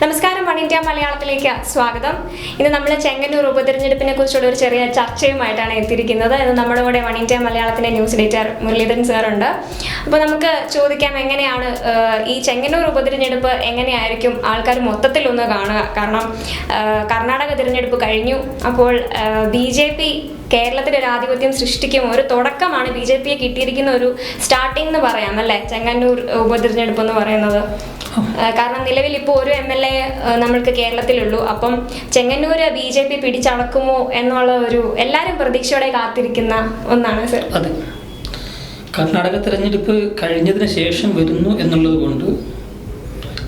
നമസ്കാരം one India മലയാളത്തിലേക്ക് സ്വാഗതം. ഇന്ന് നമ്മൾ ചെങ്ങന്നൂർ ഉപതെരഞ്ഞെടുപ്പിനെ കുറിച്ചുള്ള ഒരു ചെറിയ ചർച്ചയുമായിട്ടാണ് എത്തിയിരിക്കുന്നത്. ഇന്ന് നമ്മുടെ കൂടെ വൺ ഇന്ത്യ മലയാളത്തിന്റെ ന്യൂസ് എഡിറ്റർ മുരളീധരൻ സാറുണ്ട് അപ്പോൾ നമുക്ക് ചോദിക്കാം എങ്ങനെയാണ് ഈ ചെങ്ങന്നൂർ ഉപതെരഞ്ഞെടുപ്പ് എങ്ങനെയായിരിക്കും? ആൾക്കാർ മൊത്തത്തിൽ ഒന്ന് കാണുക. കാരണം കർണാടക തിരഞ്ഞെടുപ്പ് കഴിഞ്ഞു. അപ്പോൾ ബി ജെ പി കേരളത്തിൽ ഒരു ആധിപത്യം സൃഷ്ടിക്കും ഒരു തുടക്കമാണ് ബി ജെ പിയെ കിട്ടിയിരിക്കുന്ന ഒരു സ്റ്റാർട്ടിംഗ് എന്ന് പറയാം അല്ലേ? ചെങ്ങന്നൂർ ഉപതിരഞ്ഞെടുപ്പ് എന്ന് പറയുന്നത്. കാരണം നിലവിൽ ഇപ്പോൾ ഒരു എം എൽ എ നമ്മൾക്ക് കേരളത്തിലുള്ളൂ. അപ്പം ചെങ്ങന്നൂര് ബി ജെ പി പിടിച്ചടക്കുമോ എന്നുള്ള ഒരു എല്ലാവരും പ്രതീക്ഷയോടെ കാത്തിരിക്കുന്ന ഒന്നാണ് സർ. അതെ. കർണാടക തെരഞ്ഞെടുപ്പ് കഴിഞ്ഞതിന് ശേഷം വരുന്നു എന്നുള്ളത് കൊണ്ട്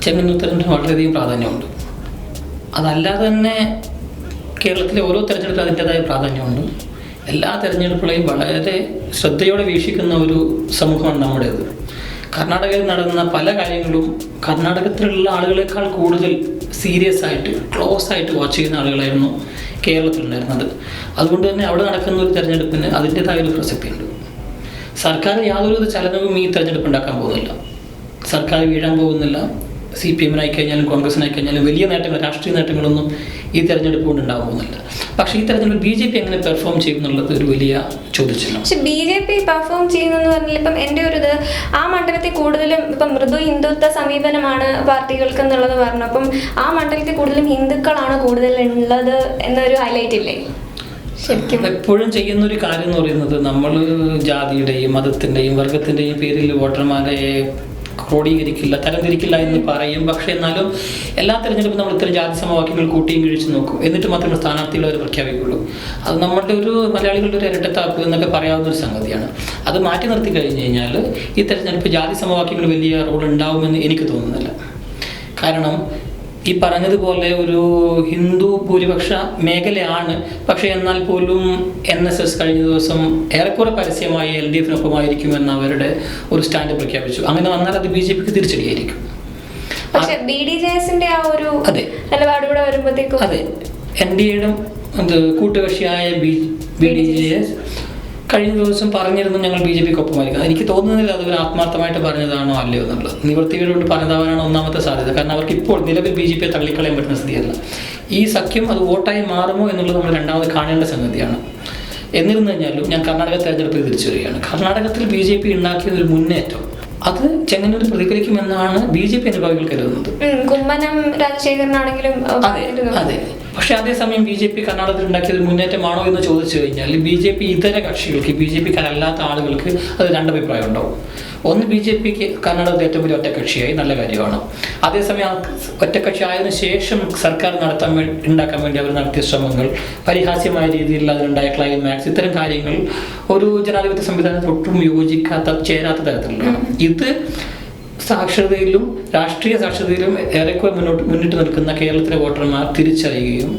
ചെങ്ങന്നൂർ തെരഞ്ഞെടുപ്പ് വളരെയധികം പ്രാധാന്യമുണ്ട്. അതല്ലാതെ തന്നെ കേരളത്തിലെ ഓരോ തെരഞ്ഞെടുപ്പിലും അതിന്റെതായ പ്രാധാന്യമുണ്ട്. എല്ലാ തെരഞ്ഞെടുപ്പുകളെയും വളരെ ശ്രദ്ധയോടെ വീക്ഷിക്കുന്ന ഒരു സമൂഹമാണ് നമ്മുടേത്. കർണാടകയിൽ നടന്ന പല കാര്യങ്ങളും കർണാടകത്തിലുള്ള ആളുകളെക്കാൾ കൂടുതൽ സീരിയസ് ആയിട്ട് ക്ലോസ് ആയിട്ട് വാച്ച് ചെയ്യുന്ന ആളുകളായിരുന്നു കേരളത്തിലുണ്ടായിരുന്നത്. അതുകൊണ്ട് തന്നെ അവിടെ നടക്കുന്ന ഒരു തെരഞ്ഞെടുപ്പിന് അതിന്റെതായ ഒരു പ്രസക്തിയുണ്ട്. സർക്കാർ യാതൊരുവിധ ചലനവും ഈ തെരഞ്ഞെടുപ്പ് ഉണ്ടാക്കാൻ പോകുന്നില്ല. സർക്കാർ വീഴാൻ പോകുന്നില്ല. സി പി എമ്മിനായി കഴിഞ്ഞാലും കോൺഗ്രസിനായി കഴിഞ്ഞാലും വലിയ നേട്ടങ്ങൾ രാഷ്ട്രീയ നേട്ടങ്ങളൊന്നും ഈ തെരഞ്ഞെടുപ്പ് കൊണ്ട് ഉണ്ടാകാൻ പോകുന്നില്ല പക്ഷേ ഈ തെരഞ്ഞെടുപ്പ് ബി ജെ പി എങ്ങനെ പെർഫോം ചെയ്യും എന്നുള്ളത് ഒരു വലിയ ചോദ്യചിഹ്നം. പക്ഷെ ബി ജെ പി പെർഫോം ചെയ്യുന്നെന്ന് പറഞ്ഞാൽ ഇപ്പം എന്റെ ഒരു ഇത് ആ മണ്ഡലത്തിൽ കൂടുതലും ഇപ്പം മൃദു ഹിന്ദുത്വ സമീപനമാണ് പാർട്ടികൾക്ക് എന്നുള്ളത് പറഞ്ഞു. അപ്പം ആ മണ്ഡലത്തിൽ കൂടുതലും ഹിന്ദുക്കളാണ് കൂടുതൽ ഉള്ളത് എന്നൊരു ഹൈലൈറ്റ് ഇല്ലേ? ശരിക്കും. എപ്പോഴും ചെയ്യുന്ന ഒരു കാര്യം എന്ന് പറയുന്നത് നമ്മൾ ജാതിയുടെയും മതത്തിന്റെയും വർഗത്തിന്റെയും പേരിൽ വോട്ടർമാരെ ക്രോഡീകരിക്കില്ല തരംതിരിക്കില്ല എന്ന് പറയും. പക്ഷേ എന്നാലും എല്ലാ തെരഞ്ഞെടുപ്പും നമ്മൾ ഇത്തരം ജാതി സമവാക്യങ്ങൾ കൂട്ടിയും കിഴിച്ച് നോക്കും. എന്നിട്ട് മാത്രമേ സ്ഥാനാർത്ഥികൾ അവർ പ്രഖ്യാപിക്കുള്ളൂ അത് നമ്മളുടെ ഒരു മലയാളികളുടെ ഒരു ഇരട്ടത്താപ്പ് എന്നൊക്കെ പറയാവുന്ന ഒരു സംഗതിയാണ്. അത് മാറ്റി നിർത്തി കഴിഞ്ഞു കഴിഞ്ഞാൽ ഈ തെരഞ്ഞെടുപ്പ് ജാതി സമവാക്യങ്ങൾ വലിയ റോൾ ഉണ്ടാവുമെന്ന് എനിക്ക് തോന്നുന്നില്ല. കാരണം ഈ പറഞ്ഞതുപോലെ ഒരു ഹിന്ദു ഭൂരിപക്ഷ മേഖലയാണ്. പക്ഷേ എന്നാൽ പോലും എൻ എസ് എസ് കഴിഞ്ഞ ദിവസം ഏറെക്കുറെ പരസ്യമായി എൽ ഡി എഫിനൊപ്പമായിരിക്കുമെന്ന് അവരുടെ ഒരു സ്റ്റാൻഡ് പ്രഖ്യാപിച്ചു. അങ്ങനെ വന്നാൽ അത് ബി ജെ പിക്ക് തിരിച്ചടിയായിരിക്കും. പക്ഷെ ബി ഡി ജെ എസിന്റെ ആ ഒരു അതെ. വരുമ്പോഴത്തേക്കും അതെ. എൻ ഡി എയുടെ കൂട്ടുകക്ഷിയായ B B D J S കഴിഞ്ഞ ദിവസം പറഞ്ഞിരുന്നു ഞങ്ങൾ ബി ജെ പിക്ക് ഒപ്പമായിരിക്കും എനിക്ക് തോന്നുന്നില്ല അതൊരു ആത്മാർത്ഥമായിട്ട് പറഞ്ഞതാണോ അല്ലയോ എന്നുള്ളത്. നിവൃത്തികേട് കൊണ്ട് പറഞ്ഞതാവാനാണ് ഒന്നാമത്തെ സാധ്യത. കാരണം അവർക്ക് ഇപ്പോൾ നിലവിൽ ബി ജെ പിയെ തള്ളിക്കളയാൻ പറ്റുന്ന സ്ഥിതിയല്ല. ഈ സഖ്യം അത് വോട്ടായി മാറുമോ എന്നുള്ളത് നമ്മൾ രണ്ടാമത് കാണേണ്ട സംഗതിയാണ്. എന്നിരുന്നു കഴിഞ്ഞാലും ഞാൻ കർണാടക തെരഞ്ഞെടുപ്പിൽ തിരിച്ചു വരികയാണ് കർണാടകത്തിൽ ബി ജെ പി ഉണ്ടാക്കിയ ഒരു മുന്നേറ്റം. അത് ചെങ്ങന്നൂർ പ്രതികരിക്കുമെന്നാണ് ബി ജെ പി അനുഭാവികൾ കരുതുന്നത്. ഉം, കുമ്മനം രാജശേഖരനാണെങ്കിലും അതെ അതെ. പക്ഷെ അതേസമയം ബി ജെ പി കർണാടകത്തിൽ ഉണ്ടാക്കിയത് മുന്നേറ്റമാണോ എന്ന് ചോദിച്ചു കഴിഞ്ഞാൽ ബി ജെ പി ഇതര കക്ഷികൾക്ക് ബി ജെ പിക്കാരല്ലാത്ത ആളുകൾക്ക് അത് രണ്ടഭിപ്രായം ഉണ്ടാവും. ഒന്ന് ബി ജെ പിക്ക് കർണാടകത്തിൽ ഏറ്റവും വലിയ ഒറ്റക്കക്ഷിയായി നല്ല കാര്യമാണ്. അതേസമയം ഒറ്റക്കക്ഷി ആയതിനു ശേഷം സർക്കാർ നടത്താൻ വേണ്ടി ഉണ്ടാക്കാൻ വേണ്ടി അവർ നടത്തിയ ശ്രമങ്ങൾ പരിഹാസ്യമായ രീതിയിൽ അതിലുണ്ടായ ക്ലൈമാക്സ് ഇത്തരം കാര്യങ്ങൾ ഒരു ജനാധിപത്യ സംവിധാനത്തിൽ ഒട്ടും യോജിക്കാത്ത ചേരാത്ത തരത്തിലുള്ളതാണ്. ഇത് സാക്ഷരതയിലും രാഷ്ട്രീയ സാക്ഷരതയിലും ഏറെക്കുറെ മുന്നോട്ട് മുന്നിട്ട് നിൽക്കുന്ന കേരളത്തിലെ വോട്ടർമാർ തിരിച്ചറിയുകയും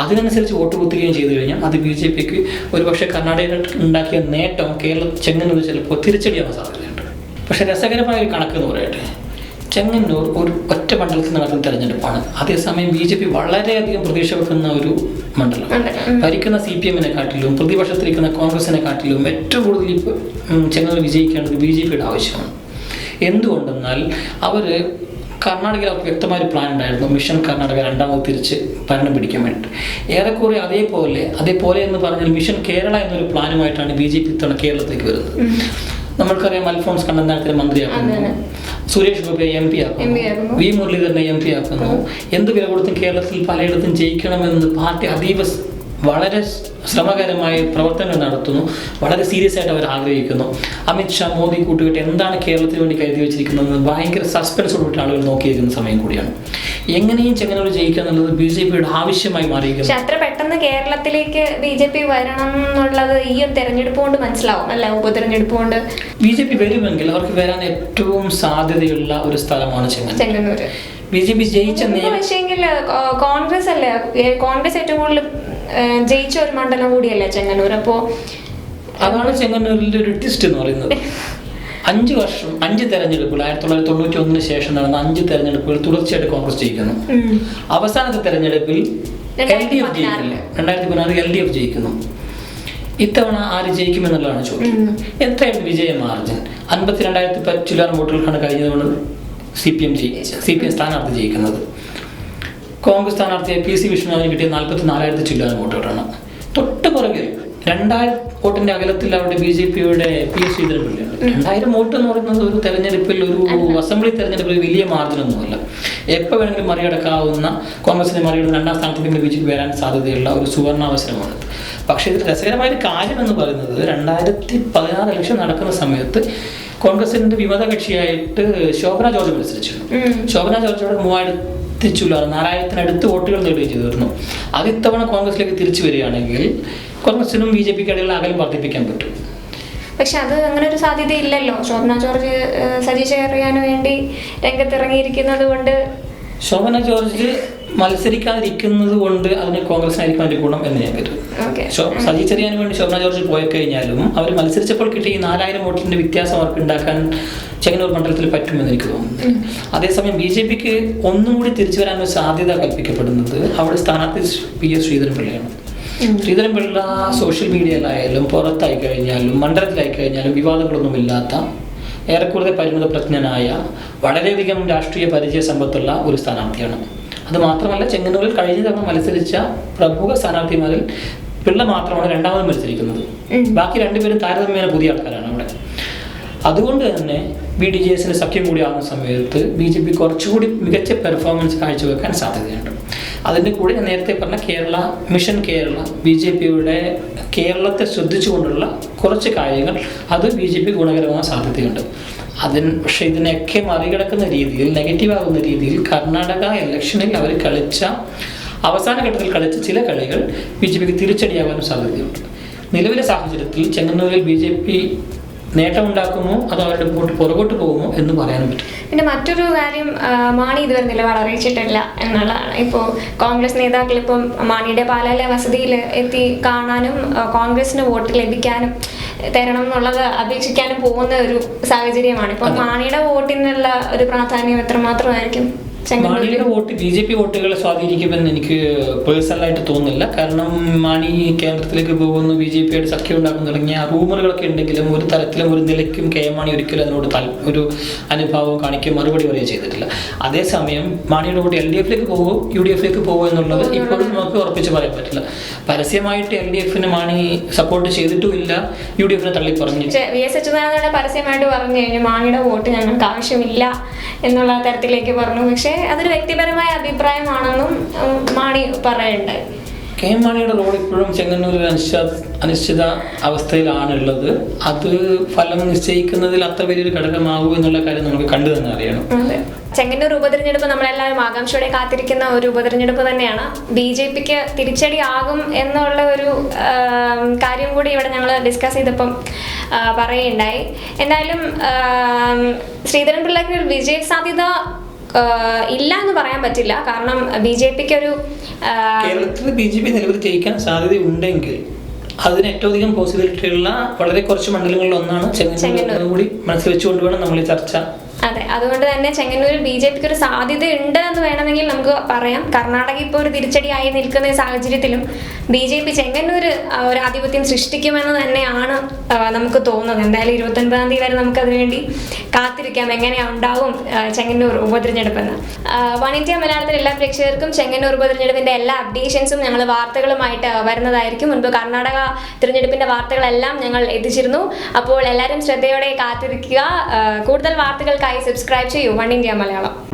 അതിനനുസരിച്ച് വോട്ട് കുത്തുകയും ചെയ്തു കഴിഞ്ഞാൽ അത് ബി ജെ പിക്ക് ഒരുപക്ഷെ കർണാടകയിൽ ഉണ്ടാക്കിയ നേട്ടം കേരള ചെങ്ങന്നൂർ ചിലപ്പോൾ തിരിച്ചടിയാവാൻ സാധ്യതയുണ്ട്. പക്ഷേ രസകരമായ ഒരു കണക്ക് എന്ന് പറയട്ടെ ചെങ്ങന്നൂർ ഒരു ഒറ്റ മണ്ഡലത്തിൽ നടക്കുന്ന തെരഞ്ഞെടുപ്പാണ്. അതേസമയം ബി ജെ പി വളരെയധികം പ്രതീക്ഷ വെക്കുന്ന ഒരു മണ്ഡലം. ഭരിക്കുന്ന സി പി എമ്മിനെ കാട്ടിലും പ്രതിപക്ഷത്തിരിക്കുന്ന കോൺഗ്രസിനെ കാട്ടിലും ഏറ്റവും കൂടുതൽ ചെങ്ങന്നൂർ വിജയിക്കേണ്ടത് ബി ജെ പിയുടെ ആവശ്യമാണ്. എന്തുകൊണ്ടെന്നാൽ അവർ കർണാടകയിൽ അവർക്ക് വ്യക്തമായ ഒരു പ്ലാൻ ഉണ്ടായിരുന്നു. മിഷൻ കർണാടക രണ്ടാമത് തിരിച്ച് ഭരണം പിടിക്കാൻ വേണ്ടിയിട്ട്. ഏറെക്കുറെ അതേപോലെ അതേപോലെ എന്ന് പറഞ്ഞാൽ മിഷൻ കേരള എന്നൊരു പ്ലാനുമായിട്ടാണ് ബി ജെ പി ഇത്തവണ കേരളത്തിലേക്ക് വരുന്നത്. നമ്മൾക്കറിയാം അൽഫോൺസ് കണ്ണന്താനത്തിനെ മന്ത്രിയാക്കുന്നു. സുരേഷ് ഗോപിയെ എം പി ആക്കുന്നു. വി മുരളീധരനെ എം പി ആക്കുന്നു. എന്ത് വില കൊടുത്തും കേരളത്തിൽ പലയിടത്തും ജയിക്കണമെന്ന് പാർട്ടി അതീവ വളരെ ശ്രമകരമായ പ്രവർത്തനങ്ങൾ നടത്തുന്നു. വളരെ സീരിയസ് ആയിട്ട് അവർ ആഗ്രഹിക്കുന്നു. അമിത്ഷാ മോദി കൂട്ടുകെട്ട് എന്താണ് കേരളത്തിന് വേണ്ടി കരുതി വെച്ചിരിക്കുന്നതെന്ന് ഭയങ്കര സസ്പെൻസോടുകൂടി ആളുകൾ നോക്കിയിരിക്കുന്ന സമയം കൂടിയാണ്. എങ്ങനെയും ചെങ്ങനൂർ ജയിക്കുക എന്നുള്ളത് ബി ജെ പിയുടെ ആവശ്യമായി മാറിയിരിക്കുന്നു. അത്ര പെട്ടെന്ന് കേരളത്തിലേക്ക് ബി ജെ പി വരണം എന്നുള്ളത് ഈ ഒരു തെരഞ്ഞെടുപ്പ് കൊണ്ട് മനസ്സിലാവും അല്ല? ഉപതെരഞ്ഞെടുപ്പ് കൊണ്ട്. ബി ജെ പി വരുമെങ്കിൽ അവർക്ക് വരാൻ ഏറ്റവും സാധ്യതയുള്ള ഒരു സ്ഥലമാണ് ചെങ്ങന്നൂർ. ബി ജെ പി ജയിച്ച കോൺഗ്രസ് അല്ലേ? കോൺഗ്രസ് ഏറ്റവും കൂടുതൽ ജയിച്ച ഒരു മണ്ഡലം കൂടിയല്ലേ ചെങ്ങന്നൂർ? അപ്പോ അതാണ് ചെങ്ങന്നൂരിന്റെ ഒരു ട്വിസ്റ്റ് എന്ന് പറയുന്നത്. അഞ്ച് വർഷം അഞ്ച് തെരഞ്ഞെടുപ്പുകൾ ആയിരത്തി തൊള്ളായിരത്തി തൊണ്ണൂറ്റി ഒന്നിന് ശേഷം നടന്ന അഞ്ച് തെരഞ്ഞെടുപ്പുകൾ തുടർച്ചയായിട്ട് കോൺഗ്രസ് ജയിക്കുന്നു. അവസാനത്തെ തെരഞ്ഞെടുപ്പിൽ എൽ ഡി എഫ് ജയിക്കില്ല രണ്ടായിരത്തി പതിനാറ് എൽ ഡി എഫ് ജയിക്കുന്നു. ഇത്തവണ ആര് ജയിക്കുമെന്നുള്ളതാണ് ചോദ്യം. എത്രയാണ് വിജയ മാർജിൻ? അൻപത്തി രണ്ടായിരത്തി ചില്ലാറും വോട്ടുകൾക്കാണ് കഴിഞ്ഞതുകൊണ്ട് സി പി എം ജയിച്ച. സി പി എം സ്ഥാനാർത്ഥി ജയിക്കുന്നത്. കോൺഗ്രസ് സ്ഥാനാർത്ഥിയെ പി സി വിഷ്ണുവിന് കിട്ടിയ നാൽപ്പത്തി നാലായിരത്തി ചില്ലാനും വോട്ടുകളാണ് തൊട്ട് പുറകിൽ രണ്ടായിരം വോട്ടിന്റെ അകലത്തിൽ അവിടെ ബി ജെ പിയുടെ പി എസ് ശ്രീധരൻപിള്ളയാണ്. രണ്ടായിരം വോട്ട് എന്ന് പറയുന്നത് ഒരു തെരഞ്ഞെടുപ്പിൽ ഒരു അസംബ്ലി തെരഞ്ഞെടുപ്പിൽ വലിയ മാർജിനൊന്നുമല്ല എപ്പോൾ വേണമെങ്കിലും മറികടക്കാവുന്ന കോൺഗ്രസിനെ മറികടന്ന് രണ്ടാം സ്ഥാനത്തേക്ക് ബി ജെ പി വരാൻ സാധ്യതയുള്ള ഒരു സുവർണാവസരമാണ് പക്ഷേ ഇത് രസകരമായ ഒരു കാര്യം എന്ന് പറയുന്നത് രണ്ടായിരത്തി പതിനാറ് ഇലക്ഷൻ നടക്കുന്ന സമയത്ത് കോൺഗ്രസിന്റെ വിമത കക്ഷിയായിട്ട് ശോഭന ജോർജ് മത്സരിച്ചിരുന്നു. ശോഭന ജോർജോടെ മൂവായിരത്തി ചുല്ലാറ് നാലായിരത്തിനടുത്ത് വോട്ടുകൾ നേടുകയും ചെയ്തിരുന്നു അത് ഇത്തവണ കോൺഗ്രസിലേക്ക് തിരിച്ചു വരികയാണെങ്കിൽ കോൺഗ്രസിനും ബി ജെ പിക്ക് ഇടയിലുള്ള അകലം വർദ്ധിപ്പിക്കാൻ പറ്റും. പക്ഷെ അത് അങ്ങനെ ഒരു സാധ്യത ഇല്ലല്ലോ ശോഭന ജോർജ് സജീഷ് വേണ്ടി രംഗത്തിറങ്ങിയിരിക്കുന്നത് കൊണ്ട് ശോഭന ജോർജ് മത്സരിക്കാതിരിക്കുന്നത് കൊണ്ട് അതിന് കോൺഗ്രസിനായിരിക്കും അതിന്റെ ഗുണം എന്ന് ഞാൻ കരുതും സജി ചെറിയാൻ വേണ്ടി ശോഭന ജോർജ് പോയി കഴിഞ്ഞാലും അവർ മത്സരിച്ചപ്പോൾ കിട്ടിയ നാലായിരം വോട്ടിന്റെ വ്യത്യാസം അവർക്ക് ഉണ്ടാക്കാൻ ചെങ്ങന്നൂർ മണ്ഡലത്തിൽ പറ്റുമെന്ന് എനിക്ക് തോന്നുന്നു അതേസമയം ബി ജെ പിക്ക് ഒന്നും കൂടി തിരിച്ചു വരാനൊരു സാധ്യത കൽപ്പിക്കപ്പെടുന്നത് അവിടെ സ്ഥാനാർത്ഥി പി എസ് ശ്രീധരൻപിള്ളയാണ്. ശ്രീധരൻപിള്ള സോഷ്യൽ മീഡിയയിലായാലും പുറത്തായി കഴിഞ്ഞാലും മണ്ഡലത്തിലായി കഴിഞ്ഞാലും വിവാദങ്ങളൊന്നുമില്ലാത്ത ഏറെക്കൂടുതൽ പരിമിത പ്രജ്ഞനായ വളരെയധികം രാഷ്ട്രീയ പരിചയ സമ്പത്തുള്ള ഒരു സ്ഥാനാർത്ഥിയാണ്. അത് മാത്രമല്ല ചെങ്ങന്നൂരിൽ കഴിഞ്ഞ തവണ മത്സരിച്ച പ്രമുഖ സ്ഥാനാർത്ഥിമാരിൽ പിള്ള മാത്രമാണ് രണ്ടാമത് മത്സരിക്കുന്നത്. ബാക്കി രണ്ടുപേരും താരതമ്യേന പുതിയ ആൾക്കാരാണ് അവിടെ. അതുകൊണ്ട് തന്നെ ബി ഡി ജെ എസിന് സഖ്യം കൂടി ആകുന്ന സമയത്ത് ബി ജെ പി കുറച്ചുകൂടി മികച്ച പെർഫോമൻസ് കാഴ്ചവെക്കാൻ സാധ്യതയുണ്ട്. അതിന്റെ കൂടെ ഞാൻ നേരത്തെ പറഞ്ഞ Kerala mission Kerala B J പിയുടെ കേരളത്തെ ശ്രദ്ധിച്ചുകൊണ്ടുള്ള കുറച്ച് കാര്യങ്ങൾ അത് ബി ജെ പി ഗുണകരമാകാൻ സാധ്യതയുണ്ട്. അതിന് പക്ഷേ ഇതിനെയൊക്കെ മറികടക്കുന്ന രീതിയിൽ നെഗറ്റീവാകുന്ന രീതിയിൽ കർണാടക ഇലക്ഷനിൽ അവർ കളിച്ച അവസാന ഘട്ടത്തിൽ കളിച്ച ചില കളികൾ ബി ജെ പിക്ക് തിരിച്ചടിയാകാനും സാധ്യതയുണ്ട്. നിലവിലെ സാഹചര്യത്തിൽ ചെങ്ങന്നൂരിൽ ബി ജെ പി നേട്ടമുണ്ടാക്കുമോ? അത് അവരുടെ മുമ്പോട്ട് പുറകോട്ട് പോകുമോ എന്ന് പറയാനും പറ്റും. പിന്നെ മറ്റൊരു കാര്യം മാണി ഇതുവരെ നിലപാട് അറിയിച്ചിട്ടില്ല എന്നുള്ളതാണ്. ഇപ്പോൾ കോൺഗ്രസ് നേതാക്കൾ ഇപ്പം മാണിയുടെ പാലാല വസതിയിൽ എത്തി കാണാനും കോൺഗ്രസിന് വോട്ട് ലഭിക്കാനും തരണം എന്നുള്ളത് അപേക്ഷിക്കാനും പോകുന്ന ഒരു സാഹചര്യമാണ്. ഇപ്പം മാണിയുടെ വോട്ടിനുള്ള ഒരു പ്രാധാന്യം എത്രമാത്രമായിരിക്കും? മാണിയുടെ വോട്ട് ബി ജെ പി വോട്ടുകളെ സ്വാധീനിക്കുമെന്ന് എനിക്ക് പേഴ്സണലായിട്ട് തോന്നുന്നില്ല. കാരണം മാണി കേന്ദ്രത്തിലേക്ക് പോകുന്നു ബി ജെ പിയുടെ സഖ്യം ഉണ്ടാക്കുന്ന തുടങ്ങിയ റൂമറുകളൊക്കെ ഉണ്ടെങ്കിലും ഒരു തരത്തിലും ഒരു നിലയ്ക്കും കെ മാണി ഒരിക്കലും അതിനോട് താൽ- ഒരു അനുഭാവം കാണിക്കുകയും മറുപടി പറയുകയും ചെയ്തിട്ടില്ല. അതേസമയം മാണിയുടെ വോട്ട് എൽ ഡി എഫിലേക്ക് പോകുമോ യു ഡി എഫിലേക്ക് പോകുമോ എന്നുള്ളത് ഇപ്പോഴും നമുക്ക് ഉറപ്പിച്ച് പറയാൻ പറ്റില്ല. പരസ്യമായിട്ട് എൽ ഡി എഫിന് മാണി സപ്പോർട്ട് ചെയ്തിട്ടുമില്ല യു ഡി എഫിനെ തള്ളി പറഞ്ഞു വി എസ് അച്യുതാനന്ദ പരസ്യമായിട്ട് പറഞ്ഞു കഴിഞ്ഞു മാണിയുടെ വോട്ട് ഞങ്ങൾക്ക് ആവശ്യമില്ല എന്നുള്ള തരത്തിലേക്ക് പറഞ്ഞു. പക്ഷേ അതൊരു വ്യക്തിപരമായ അഭിപ്രായമാണെന്നും മാണി പറയുണ്ടായി കെ എം മാണിയുടെ റോൾ ഇപ്പോഴും ചെങ്ങന്നൂരിൽ അനിശ്ചിത അനിശ്ചിത അവസ്ഥയിലാണുള്ളത്. അത് ഫലം നിശ്ചയിക്കുന്നതിൽ അത്ര വലിയൊരു ഘടകമാകൂ എന്നുള്ള കാര്യം നമുക്ക് കണ്ടു തന്നെ അറിയണം. ചെങ്ങന്നൂർ ഉപതെരഞ്ഞെടുപ്പ് നമ്മളെല്ലാവരും ആകാംക്ഷയോടെ കാത്തിരിക്കുന്ന ഒരു ഉപതെരഞ്ഞെടുപ്പ് തന്നെയാണ്. ബി ജെ പിക്ക് തിരിച്ചടി ആകും എന്നുള്ള ഒരു കാര്യം കൂടി ഇവിടെ ഞങ്ങൾ ഡിസ്കസ് ചെയ്തപ്പം പറയുകയുണ്ടായി. എന്തായാലും ആം, ശ്രീധരൻ പിള്ളക്ക് ഒരു വിജയ സാധ്യത ഇല്ല എന്ന് പറയാൻ പറ്റില്ല കാരണം ബി ജെ പിക്ക് ഒരു കേരളത്തിൽ ബി ജെ പി നിലവിൽ ജയിക്കാൻ സാധ്യതയുണ്ടെങ്കിൽ അതിന് ഏറ്റവും അധികം പോസിബിലിറ്റി ഉള്ള വളരെ കുറച്ച് മണ്ഡലങ്ങളിൽ ഒന്നാണ് ചെങ്ങന്നൂർ ചെങ്ങന്നൂർ. കൂടി മനസ്സിൽ വെച്ചുകൊണ്ട് വേണം നമ്മൾ ഈ ചർച്ച അതെ അതുകൊണ്ട് തന്നെ ചെങ്ങന്നൂരിൽ ബി ജെ പിക്ക് ഒരു സാധ്യത ഉണ്ട് എന്ന് വേണമെങ്കിൽ നമുക്ക് പറയാം. കർണാടക ഇപ്പോൾ ഒരു തിരിച്ചടിയായി നിൽക്കുന്ന സാഹചര്യത്തിലും ബി ജെ പി ചെങ്ങന്നൂർ ഒരു ആധിപത്യം സൃഷ്ടിക്കുമെന്ന് തന്നെയാണ് നമുക്ക് തോന്നുന്നത്. എന്തായാലും ഇരുപത്തൊൻപതാം തീയതി വരെ നമുക്ക് അതിനുവേണ്ടി കാത്തിരിക്കാം. എങ്ങനെയാ ഉണ്ടാവും ചെങ്ങന്നൂർ ഉപതിരഞ്ഞെടുപ്പെന്ന്. വൺ ഇന്ത്യ മലയാളത്തിലെ എല്ലാ പ്രേക്ഷകർക്കും ചെങ്ങന്നൂർ ഉപതിരഞ്ഞെടുപ്പിന്റെ എല്ലാ അപ്ഡേഷൻസും ഞങ്ങൾ വാർത്തകളുമായിട്ട് വരുന്നതായിരിക്കും. മുൻപ് കർണാടക തിരഞ്ഞെടുപ്പിന്റെ വാർത്തകളെല്ലാം ഞങ്ങൾ എത്തിച്ചിരുന്നു. അപ്പോൾ എല്ലാവരും ശ്രദ്ധയോടെ കാത്തിരിക്കുക. കൂടുതൽ വാർത്തകൾക്കായി സബ്സ്ക്രൈബ് ചെയ്യൂ. One India Malayalam.